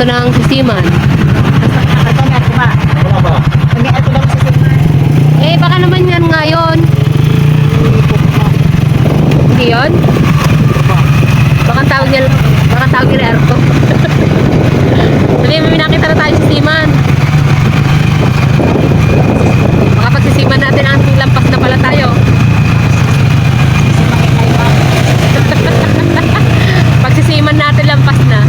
Ito yung kanto ng sisiman. Eh, baka naman yan ngayon. Hindi yun? Baka ang tawag niya, baka ang tawag nila Erko. Sabi may nakita na tayo sisiman. Baka pag sisiman natin ang lampas na pala tayo. Pag sisiman natin lampas na.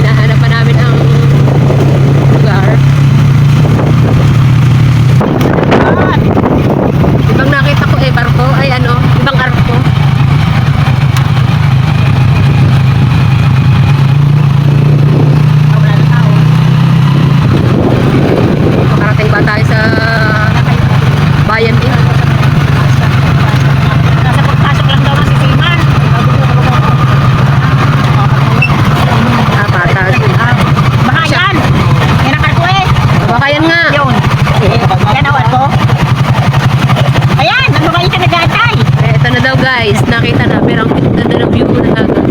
Hinahanap pa namin ang lugar. Ibang nakita ko eh, barko. Ay ano, ibang arko. Makarating ba tayo sa bayan eh? Ah, patag. Baka yan nga. Eh, ito na daw guys. Nakita na. Pero ang ganda ng view na dagat.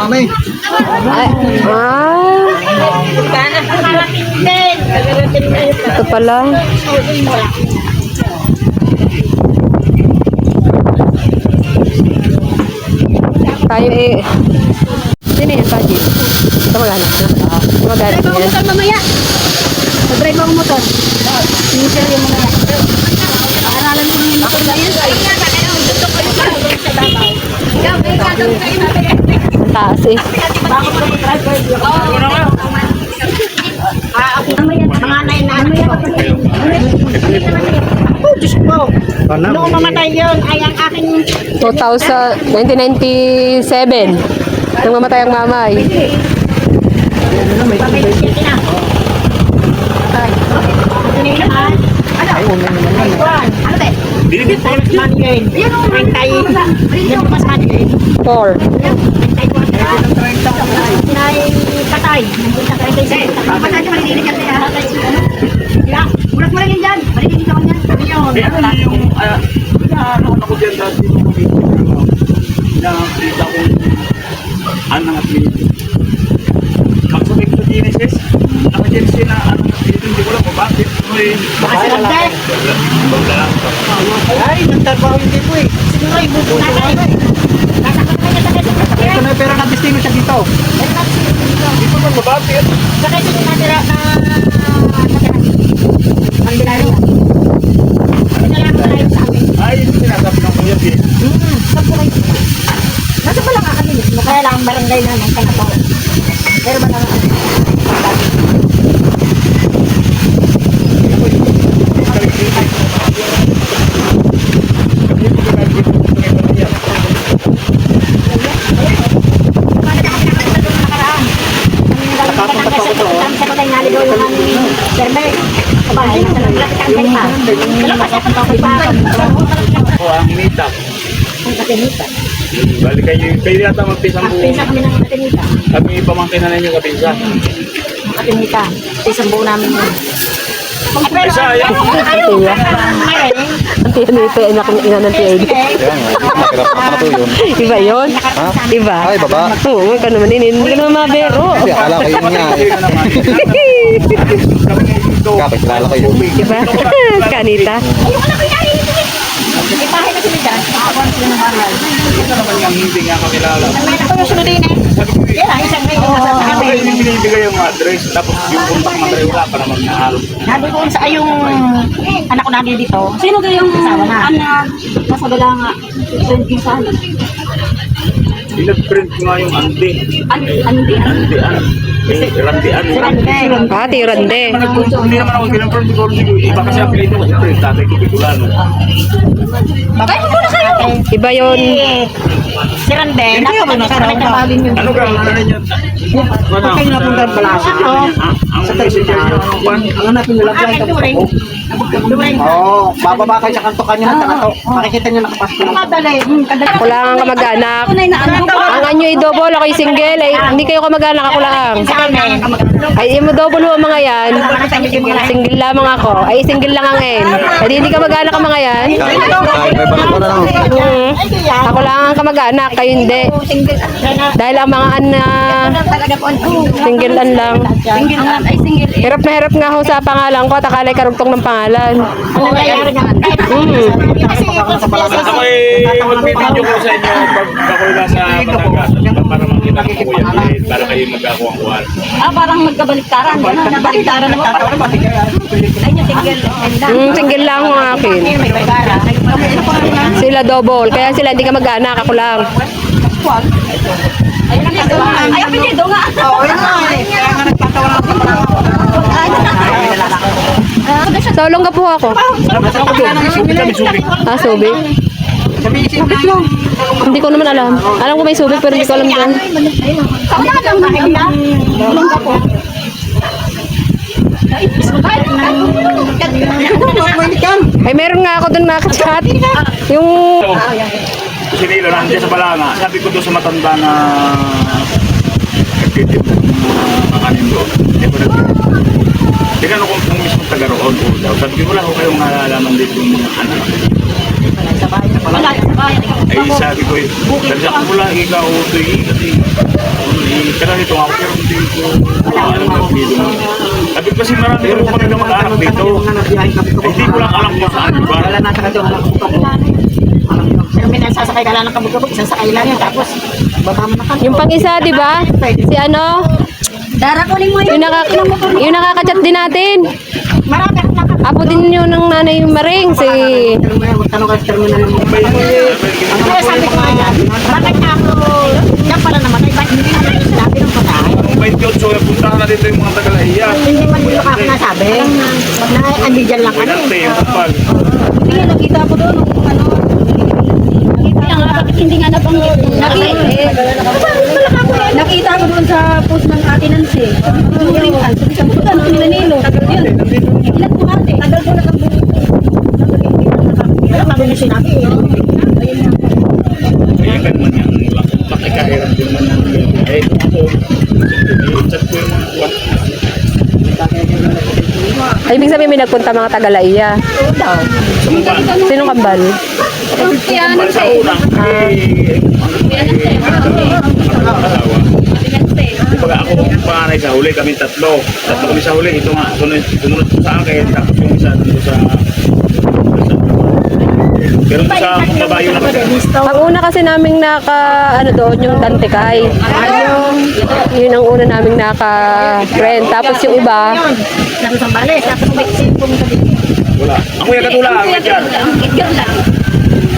Na eh? Ay, ah, ito pala. Tayo eh. Sino yan, Paji? Ito magana. Magana. Drive mo motor mamaya. Drive mo motor. Initial yung mamaya. Paaralan ko yung motor na yun. Ikaw, may kasang kayo natin. Taas eh. Mga nine na ano Oh, Diyos ko. Noong mamatay yun, ay ang aking 2000, 1997. Nang mamatay ang mamay. pamilya na. Ay. Ito na yun. Ba? Binigit po. Mangain. Rentay. Yan mas mangain. 4. Nay patay. Patay ka malilinig ka niya. Ya, mulat mo lang yan dyan. Malilinig ka niyan. Sabi yun. Kaya ano yung, ah, ano ako dyan dati yung nakakita ko anang at video. Magsabay ko sa Genesis, naka-Genesis na anang at video, hindi ko lang kung bakit. Baka silagday. Wala. Ay, nagtrabaho hindi ko eh. Siguro ibubuto na eh. Hindi ko man mabapit. Saka ito yung natira na. Ang binari. Pinalaman na yun sa amin. Ay, yung sinasabi ng kuya Pi. Hmm, saan po kayo? Nasa pala kakabilis mo, kaya lang ang barangay na po. Pero ba naman? Nakapunta pa ako doon. Yung aming server. Kabahay na talaga. Ang siya kung kapag pa. Ako ang meetup. Ang katinita. Bali kayo, kayo yata magpisang Ang buo. pisa kami ng katinita. Kami pamangkin na ninyo kapinsa. Katinita. Isang buo namin yun. Ngayon, Ang tiyan nito, anak ng ina ng tiyan. Yun. Iba yun? Ha? Iba? Ay, baba. Oo, ka naman ini. Hindi ka naman mabero. Hindi, akala ko yun nga. eh. Ngayon dito. Kapit-kilala kayo. Diba? Kanita. may bahay na sila dyan. Nakakuha na sila ng bahay. Ito naman yung hindi nga kakilala. May nakasusunod din eh. Yan lang, isang ngayon nasa sa Ako amin. yung binibigay yung address, tapos yung contact number wala pa naman na araw. Sabi ko sa yung anak ko lagi dito. Sino kayong Asawa na. anak nasa galanga? Friend sana. Pinag-print ko nga yung andi. An andi an. Andian. Eh, randian. Si Rande. Ah. Hindi naman ako pinag-print ko. Iba kasi ang pinito ko. Siyempre, tatay ko pitulan. Babay mo muna kayo. Iba yun. Si Rande, nakapagkakaroon na tawagin yun. Ano ka? Ano? Ano? kayo napunta? Ako. Ang messenger nyo. Juan? Ang hanapin nyo lang. During. Oo, bababa kayo sa kanto kanya ng tanato. Makikita nyo lang. Kadali. Hmm, kadali. Ako lang ang kamag-anak. Tunay na anak ko. Ang anyo ay double, ako single. Ay, hindi kayo kamag-anak, ako lang. Ay, yung double ho mga yan. Single lamang ako. Ay, single lang ang en. Ay, hindi kamag-anak mga yan. Kahit kahit may balik ko na lang. Mm. Ako lang ang kamag-anak, kayo hindi. Dahil ang mga an na single an lang. Hirap na hirap nga ho sa pangalan ko at akala'y karugtong ng pangalan. Mm. Kasi Ako ay mag-video ko sa inyo pag ako nasa. Po eh, Para kayo magkakuha-kuha. Ah, parang magkabaliktaran. Ganun, baliktaran na magkakaroon. Ay, yung single. Mm, single lang ang akin. Sila double. Kaya sila hindi ka mag-anak, ako lang. Ay, apelido nga. Ay, apelido nga. Oo, yun nga eh. Kaya nga nagtatawa lang ako. Sa Olongga po ako. Subi kami, subi. Ah, subi. Subit lang. Hindi ko naman alam. Alam ko may subi pero hindi ko alam dyan. Kami na lang bahay nila. Ay, meron nga ako doon nakachat. Yung... Si Nilo nandiyan sa Balanga. Sabi ko doon sa matanda na nagtitip ng mga kakanin doon. Hindi ko nag Tinanong ko kung mismo taga roon o daw. Sabi ko wala ko kayong nalalaman dito yung mga anak. Ay sabi ko, sabi sa wala ikaw ito eh. Kasi eh, kaya nito ako pero hindi ko alam ng dito. Sabi ko kasi marami rin kami na mag-anak dito. Ko. Ay, Hindi ko lang alam kung saan di ba? Wala na sa kanto. Alam ko pa. Pero may nagsasakay ka lang ng kabog-kabog. Isang sakay lang yan. Tapos, baba mo na ka. Yung pang isa, di ba? Si ano? Dara, kunin mo Yung, yun. nakaka yung nakakachat din natin. Marami nakaka. Apo din yun ng nanay Maring. Si... Tanong ka sa terminal ng sabi ko ako, yan pala naman, ay ba't hindi yung sinabi ng pagkain? may Diyos, so na dito yung mga taga-lahiya. Hindi man yung ako nasabi, na andi dyan lang kami. Yung. Hindi, nakita ko doon. Ano, hindi nga? Nakita, ko doon sa post ng ate Nancy. Yung ringan, sabi sa puta, nung nila Nilo. Yun, ilan po ate? Tagal ko nakabuo. Pero bago niyo sinabi, Kaya ganun yan. Pakikahirap din naman yan. Eh, ako, chat ko yung mga kuwan. Ay, ibig sabihin may nagpunta mga taga-laiya. Sinong kambal? Kaya sa eh, eh, asawa. Di ba ako panganay sa huli, kami tatlo. Tatlo kami sa huli. Ito nga, sunod, sa akin. Tapos yung isa dito sa... sa- kabayo na Ang una kasi naming naka, ano doon, yung Dantikay. Yun ang una naming naka friend. Tapos yung iba, Nasa Sambales, tapos may sipong sa dito. Wala. Ang kuya katula, ang Richard. Edgar lang.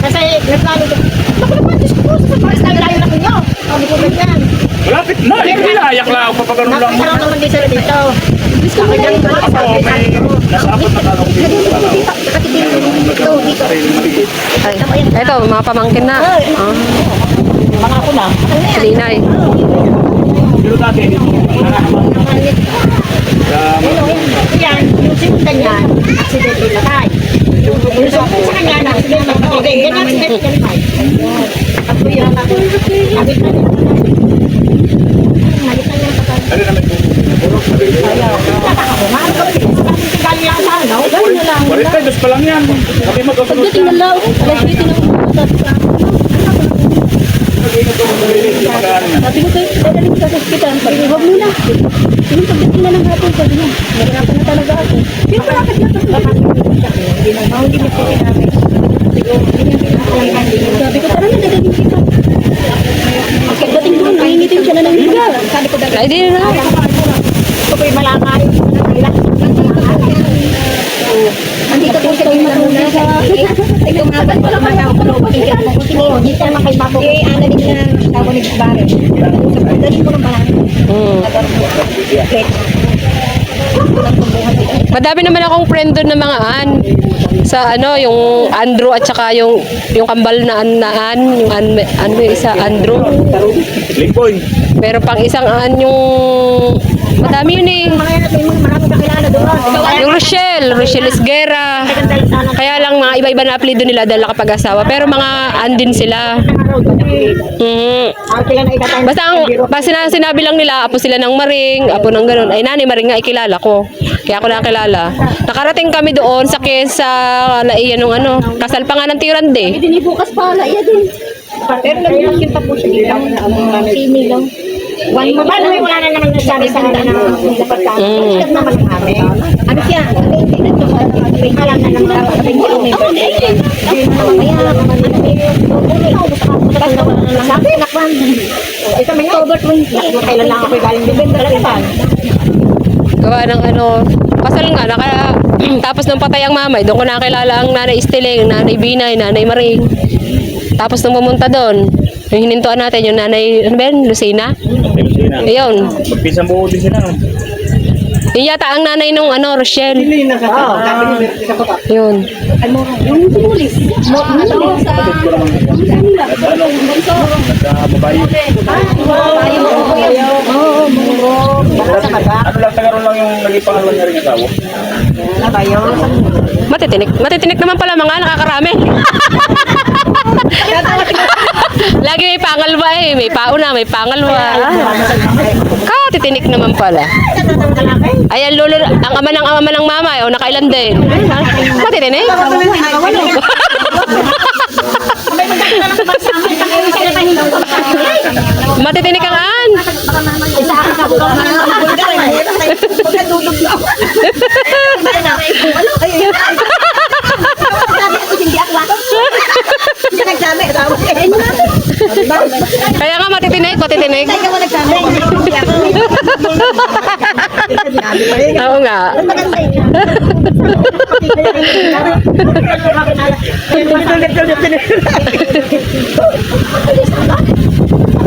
Kasi nagplano ko. Naku naman, Diyos ko, sa Sambales na layo na ninyo. Sabi ko ganyan. Malapit na. Inayak lang ako papagano lang. Nakasarap naman din sila dito. Sabi ko dito, Ako, sabi may nasa apat na tanong dito. Dito, dito. ay, eto, mga pamangkin na. Ah, Mga ako lang. Linay. Pero dati, sa Yan, yung sinundan niyan, accident din latay. Yung sa kanya, na accident din latay. Yan yan, abit na na niya. Malit na niya sa kanya. ano naman yung Tataka ko, mahal ka rin. Kasi galing lang na lang. Tayo, dos pa lang yan. Sabi magkasunod Pagdating ng lao, alas 20 na Magkano na. Sabi ko kayo, dadalhin ka sa hospital. Sabi ko, huwag muna. Yung pagdating na ng hapon, sabi niya, nahirapan na talaga ako. Pero malapit na tapos. Hindi na, mahuli niya po sinabi. Sabi ko, tara na, dadalhin kita. Pagdating doon, nangingitim siya na ng higa. Sabi ko dalawa. Ay, di na. Ito yung malakay. Andito po siya yung marunong sa... Ito nga ba? Wala man ako kung pagkikit mo. Hindi ka naman kay Bako. Eh, ano din na tawag ni Bare. Dali mo naman. Mm. Madami naman akong friend doon na mga an. Sa ano, yung Andrew at saka yung yung kambal na an na an, yung an, ano yung isa Andrew. Lingboy. Meron pang isang an yung madami yun eh. Mga yan, may mga maraming kakilala doon. Rochelle, Rochelle sana Kaya lang mga iba-iba na apelido nila dahil nakapag-asawa. Pero mga an din sila. Mm. Na. Basta ang basta na sinabi lang nila, apo sila ng Maring, apo ng ganun. Ay nani Maring nga ikilala ko. Kaya ako nakilala. Nakarating kami doon sa sa laiyan ng ano, kasal pa nga ng Tirande. Hindi bukas pa, laiya din. Pero nagkita po siya dito. Sini lang. One mo ba? Wala na naman nagsabi sa akin na dapat ka. Mm. Ito naman kami. Ano siya? May alam na lang dapat sa inyo. Sabi, nakwan. Ito may October 20. Kailan lang ako galing November 11. Gawa ng ano, kasal nga naka tapos nung patay ang mamay, doon ko nakilala ang nanay Estiling, nanay Binay, nanay Maring. Tapos nung pumunta doon, yung hinintuan natin yung nanay, ano ba yun, Lucina? Sina. Ayun. Magpisang buo din sila. no? Yun yata ang nanay nung ano, Rochelle. Oo, isa ko pa. Yun. Yung sinulis. Mo, ano, sa... Sa babae. Ano lang, tagaroon lang yung naging pangalan niya rin yung tao. Nabayo. Matitinik. Matitinik naman pala mga nakakarami. Lagi may pangalwa eh. May pauna, may pangalwa. Ka, titinik naman pala. Ayan, lolo, ang ama ng ama ng mama, oh, nakailan din. Matitinik? Matitinik ang an. Kaya nga matitinik, matitinik. Oo nga.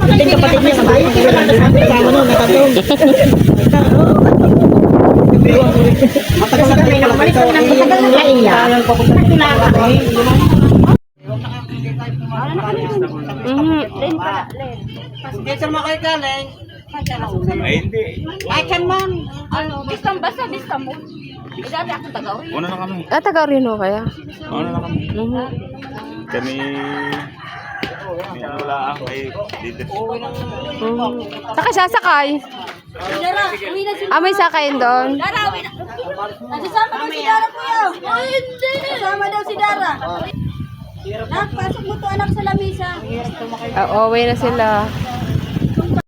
Kapatid kapatid niya sa bayo. Kasama nun, nakatong. Matagal na kami nakamalit kami ng matagal na laiya. Nagtulala kami. Mhm. Ay, hindi. Bistam, basta bistam mo. Eh, dati akong tagaw. Una na kami. Ah, taga rin ho kaya. Una na kami. Mhm. Kami... May ano lang, may leader. Mhm. Saka sasakay. Dara, uwi na si Ah, may sakayin doon. Dara, uwi na. Nasasama daw si Dara, kuya. Ay, hindi. Nasama daw si Dara. Nak, pasok mo to anak sa lamisa. Ah, uwi na sila.